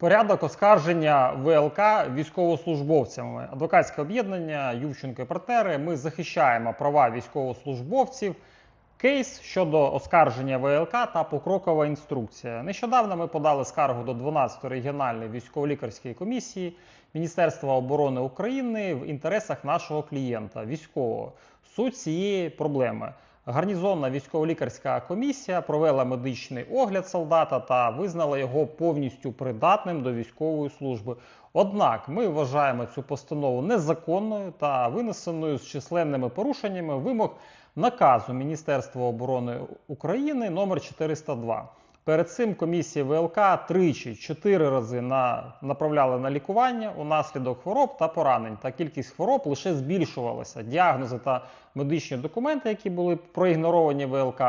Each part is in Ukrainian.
Порядок оскарження ВЛК військовослужбовцями. Адвокатське об'єднання Ювченко і партнери. Ми захищаємо права військовослужбовців. Кейс щодо оскарження ВЛК та покрокова інструкція. Нещодавно ми подали скаргу до 12-ї регіональної військово-лікарської комісії Міністерства оборони України в інтересах нашого клієнта військового. Суть цієї проблеми. Гарнізонна військово-лікарська комісія провела медичний огляд солдата та визнала його повністю придатним до військової служби. Однак ми вважаємо цю постанову незаконною та винесеною з численними порушеннями вимог наказу Міністерства оборони України номер 402. Перед цим комісії ВЛК тричі чотири рази на направляли на лікування унаслідок хвороб та поранень. Та кількість хвороб лише збільшувалася. Діагнози та медичні документи, які були проігноровані ВЛК.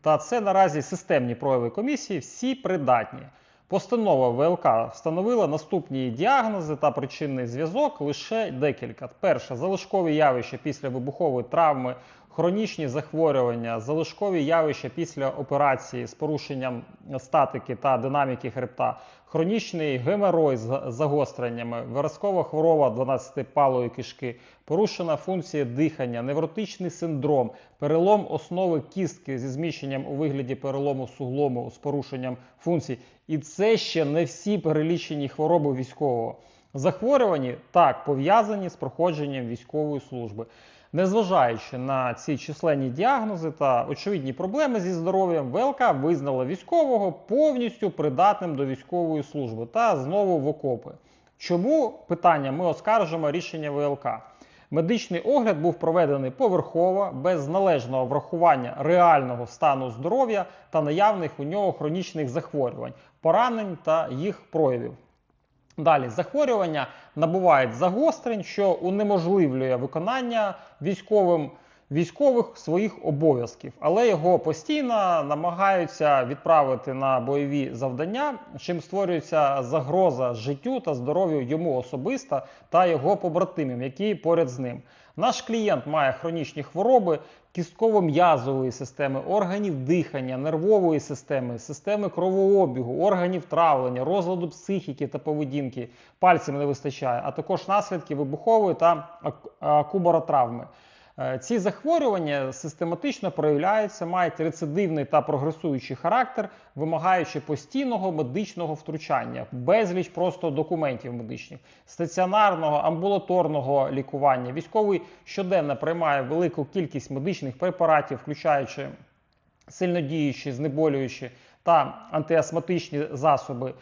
Та це наразі системні прояви комісії, всі придатні. Постанова ВЛК встановила наступні діагнози та причинний зв'язок лише декілька. Перше залишкові явища після вибухової травми, хронічні захворювання, залишкові явища після операції з порушенням статики та динаміки хребта, хронічний геморой з загостреннями, виразкова хвороба 12-палої кишки, порушена функція дихання, невротичний синдром, перелом основи кістки зі зміщенням у вигляді перелому суглому з порушенням функцій. І це ще не всі перелічені хвороби військового. Захворювані так пов'язані з проходженням військової служби. Незважаючи на ці численні діагнози та очевидні проблеми зі здоров'ям, ВЛК визнала військового повністю придатним до військової служби та знову в окопи. Чому питання ми оскаржимо рішення ВЛК? Медичний огляд був проведений поверхово, без належного врахування реального стану здоров'я та наявних у нього хронічних захворювань, поранень та їх проявів. Далі захворювання набувають загострень, що унеможливлює виконання військовим військових своїх обов'язків, але його постійно намагаються відправити на бойові завдання, чим створюється загроза життю та здоров'ю йому особисто та його побратимів, які поряд з ним. Наш клієнт має хронічні хвороби кістково-м'язової системи, органів дихання, нервової системи, системи кровообігу, органів травлення, розладу психіки та поведінки, пальців не вистачає, а також наслідки вибухової та акубаротравми. Е, Ці захворювання систематично проявляються, мають рецидивний та прогресуючий характер, вимагаючи постійного медичного втручання, безліч просто документів медичних, стаціонарного, амбулаторного лікування. Військовий щоденно приймає велику кількість медичних препаратів, включаючи сильнодіючі, знеболюючі та антиастматичні засоби.